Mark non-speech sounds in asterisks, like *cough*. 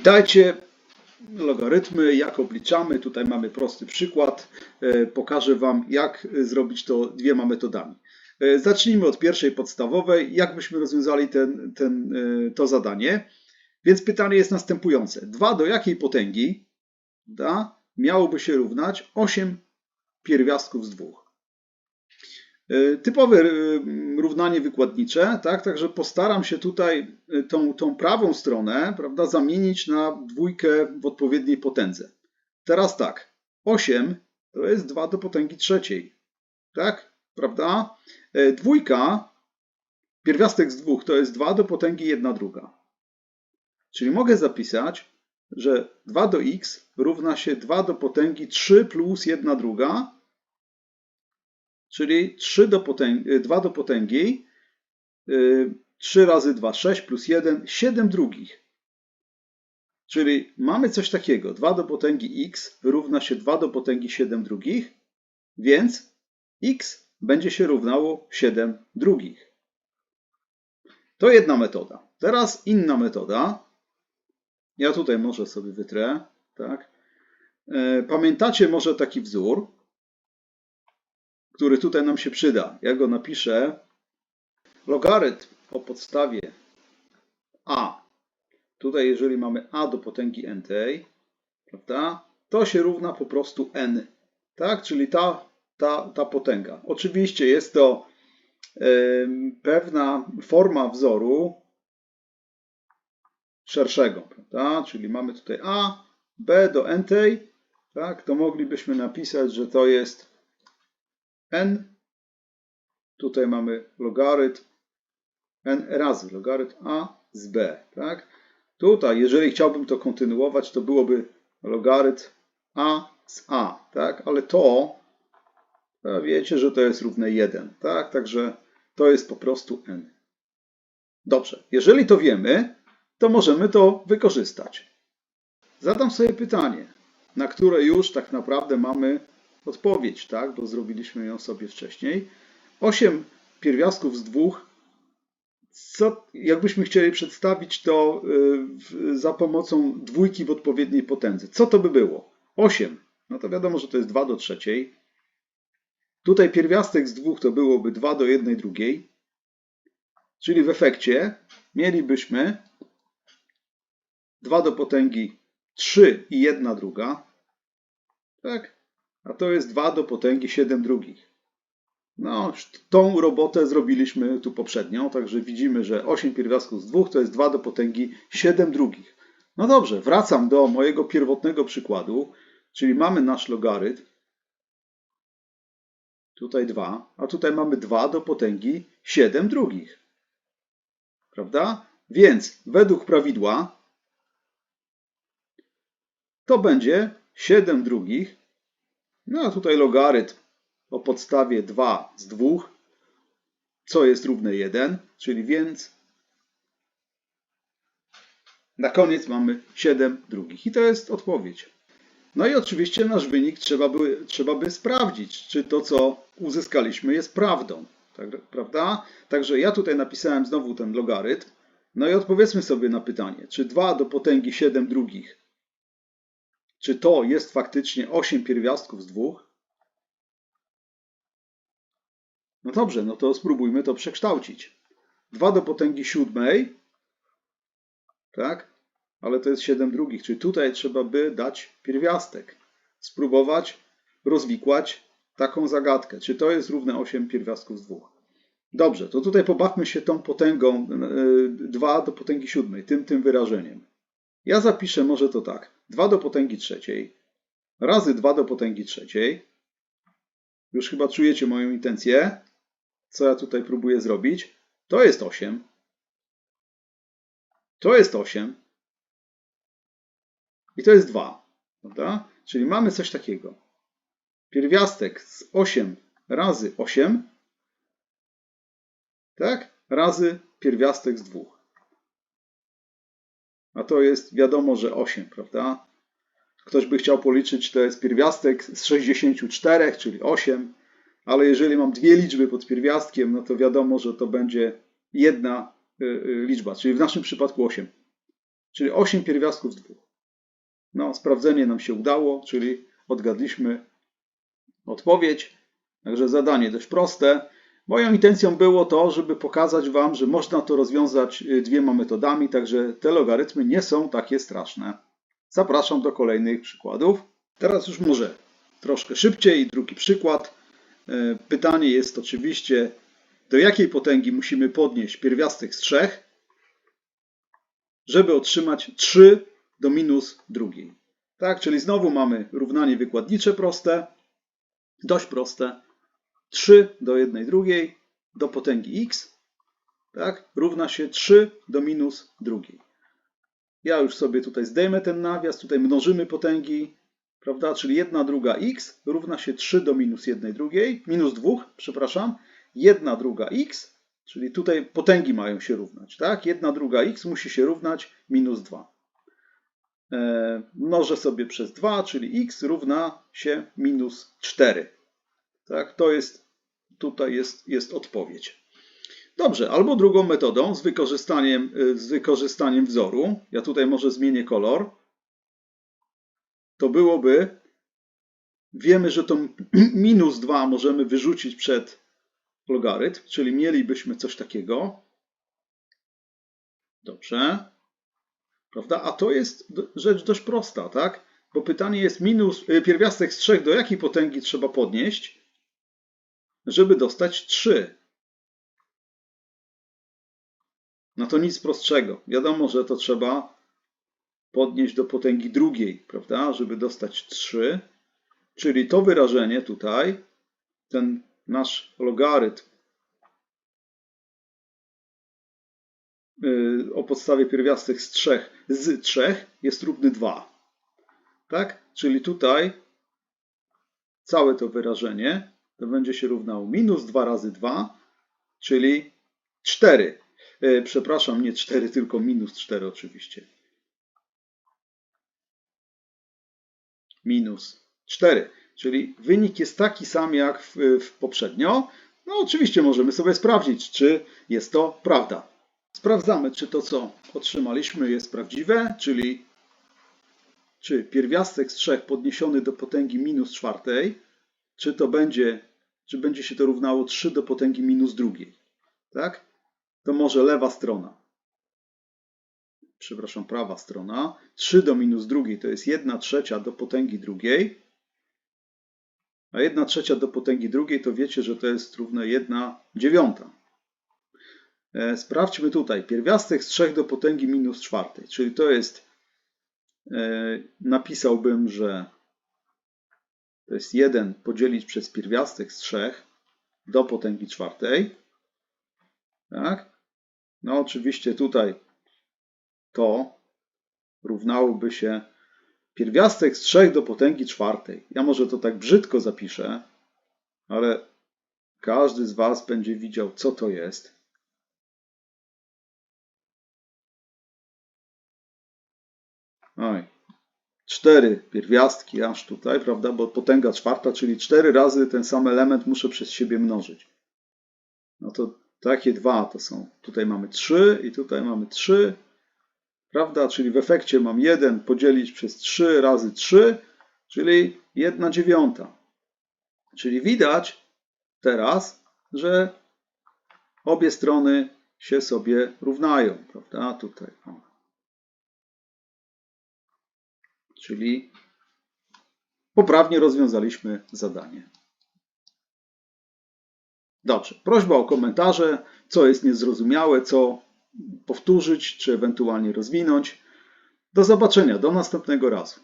Witajcie. Logarytmy, jak obliczamy. Tutaj mamy prosty przykład. E, Pokażę Wam, jak zrobić to dwiema metodami. E, Zacznijmy od pierwszej podstawowej. Jak byśmy rozwiązali ten, ten, e, to zadanie? Więc pytanie jest następujące. 2 do jakiej potęgi da, miałoby się równać 8 pierwiastków z 2? E, Typowe e, równanie wykładnicze, tak? Także postaram się tutaj e, tą, tą prawą stronę, prawda, zamienić na dwójkę w odpowiedniej potędze. Teraz tak, 8 to jest 2 do potęgi trzeciej, tak? Prawda? Dwójka, pierwiastek z dwóch to jest 2 do potęgi 1 druga. Czyli mogę zapisać, że 2 do x równa się 2 do potęgi 3 plus 1 druga, czyli 3 do potęgi, 2 do potęgi y, 3 razy 2, 6 plus 1, 7 drugich. Czyli mamy coś takiego, 2 do potęgi x równa się 2 do potęgi 7 drugich, więc x będzie się równało 7 drugich. To jedna metoda. Teraz inna metoda. Ja tutaj może sobie wytrę. Tak. E, Pamiętacie może taki wzór, który tutaj nam się przyda. Ja go napiszę. Logarytm o podstawie a. Tutaj jeżeli mamy a do potęgi n tej, prawda, to się równa po prostu n. Tak? Czyli ta, ta, ta potęga. Oczywiście jest to pewna forma wzoru szerszego, prawda? Czyli mamy tutaj a, b do n tej, tak? To moglibyśmy napisać, że to jest n. Tutaj mamy logarytm n razy logarytm a z b, tak? Tutaj, jeżeli chciałbym to kontynuować, to byłoby logarytm a z a, tak? Ale to, to wiecie, że to jest równe 1, tak? Także to jest po prostu n. Dobrze, jeżeli to wiemy, to możemy to wykorzystać. Zadam sobie pytanie, na które już tak naprawdę mamy odpowiedź, tak? Bo zrobiliśmy ją sobie wcześniej. 8 pierwiastków z dwóch co, jakbyśmy chcieli przedstawić to y, za pomocą dwójki w odpowiedniej potędze, co to by było? 8. No to wiadomo, że to jest 2 do trzeciej. Tutaj pierwiastek z dwóch to byłoby 2 do 1 drugiej. Czyli w efekcie mielibyśmy 2 do potęgi 3 i 1 druga. Tak? A to jest 2 do potęgi 7 drugich. No, tą robotę zrobiliśmy tu poprzednią, także widzimy, że 8 pierwiastków z 2 to jest 2 do potęgi 7 drugich. No dobrze, wracam do mojego pierwotnego przykładu, czyli mamy nasz logarytm. Tutaj 2, a tutaj mamy 2 do potęgi 7 drugich. Prawda? Więc według prawidła to będzie 7 drugich. No a tutaj logarytm o podstawie 2 z 2, co jest równe 1, czyli więc na koniec mamy 7 drugich. I to jest odpowiedź. No i oczywiście nasz wynik trzeba by, trzeba by sprawdzić, czy to, co uzyskaliśmy, jest prawdą. Tak, prawda? Także ja tutaj napisałem znowu ten logarytm. No i odpowiedzmy sobie na pytanie, czy 2 do potęgi 7 drugich, czy to jest faktycznie 8 pierwiastków z 2? No dobrze, no to spróbujmy to przekształcić. 2 do potęgi siódmej, tak? Ale to jest 7 drugich, czyli tutaj trzeba by dać pierwiastek. Spróbować rozwikłać taką zagadkę. Czy to jest równe 8 pierwiastków z 2? Dobrze, to tutaj pobawmy się tą potęgą yy, 2 do potęgi siódmej, tym, tym wyrażeniem. Ja zapiszę może to tak. 2 do potęgi trzeciej razy 2 do potęgi trzeciej. Już chyba czujecie moją intencję co ja tutaj próbuję zrobić, to jest 8. To jest 8. I to jest 2. Prawda? Czyli mamy coś takiego. Pierwiastek z 8 razy 8, tak? Razy pierwiastek z 2. A to jest wiadomo, że 8, prawda? Ktoś by chciał policzyć, to jest pierwiastek z 64, czyli 8 ale jeżeli mam dwie liczby pod pierwiastkiem, no to wiadomo, że to będzie jedna y, y, liczba, czyli w naszym przypadku 8. czyli 8 pierwiastków z 2. No, sprawdzenie nam się udało, czyli odgadliśmy odpowiedź. Także zadanie dość proste. Moją intencją było to, żeby pokazać Wam, że można to rozwiązać y, dwiema metodami, także te logarytmy nie są takie straszne. Zapraszam do kolejnych przykładów. Teraz już może troszkę szybciej. Drugi przykład. Y, Pytanie jest oczywiście, do jakiej potęgi musimy podnieść pierwiastek z 3, żeby otrzymać 3 do minus drugiej. Tak, czyli znowu mamy równanie wykładnicze proste, dość proste. 3 do 1 drugiej do potęgi x tak, równa się 3 do minus drugiej. Ja już sobie tutaj zdejmę ten nawias, tutaj mnożymy potęgi, prawda, czyli 1 druga x równa się 3 do minus 1 drugiej, minus 2, przepraszam, 1 druga x, czyli tutaj potęgi mają się równać, tak, 1 druga x musi się równać minus 2. E, mnożę sobie przez 2, czyli x równa się minus 4. Tak, to jest, tutaj jest, jest odpowiedź. Dobrze, albo drugą metodą z wykorzystaniem, y, z wykorzystaniem wzoru, ja tutaj może zmienię kolor, to byłoby, wiemy, że to *clears throat* minus 2 możemy wyrzucić przed logarytm, czyli mielibyśmy coś takiego. Dobrze. Prawda? A to jest rzecz dość prosta, tak? Bo pytanie jest minus, y, pierwiastek z 3 do jakiej potęgi trzeba podnieść, żeby dostać 3. No to nic prostszego. Wiadomo, że to trzeba podnieść do potęgi drugiej, prawda, żeby dostać 3. Czyli to wyrażenie tutaj, ten nasz logarytm y, o podstawie pierwiastek z 3, z 3 jest równy 2. Tak? Czyli tutaj całe to wyrażenie to będzie się równało minus 2 razy 2, czyli 4. E, przepraszam, nie 4, tylko minus 4 oczywiście. Minus 4. Czyli wynik jest taki sam jak w, w poprzednio. No oczywiście możemy sobie sprawdzić, czy jest to prawda. Sprawdzamy, czy to, co otrzymaliśmy, jest prawdziwe, czyli czy pierwiastek z 3 podniesiony do potęgi minus czwartej, czy to będzie, czy będzie się to równało 3 do potęgi minus drugiej. Tak? To może lewa strona. Przepraszam, prawa strona. 3 do minus drugiej to jest 1 trzecia do potęgi drugiej. A 1 trzecia do potęgi drugiej to wiecie, że to jest równe 1 dziewiąta. E, sprawdźmy tutaj. Pierwiastek z 3 do potęgi minus czwartej, czyli to jest, e, napisałbym, że to jest 1 podzielić przez pierwiastek z 3 do potęgi czwartej. Tak? No oczywiście tutaj to równałoby się pierwiastek z 3 do potęgi czwartej. Ja może to tak brzydko zapiszę, ale każdy z Was będzie widział, co to jest. Oj, cztery pierwiastki aż tutaj, prawda, bo potęga czwarta, czyli cztery razy ten sam element muszę przez siebie mnożyć. No to takie dwa to są, tutaj mamy trzy i tutaj mamy trzy, prawda, czyli w efekcie mam 1 podzielić przez 3 razy 3, czyli 1 dziewiąta. Czyli widać teraz, że obie strony się sobie równają, prawda, tutaj. O. Czyli poprawnie rozwiązaliśmy zadanie. Dobrze, prośba o komentarze, co jest niezrozumiałe, co powtórzyć, czy ewentualnie rozwinąć. Do zobaczenia, do następnego razu.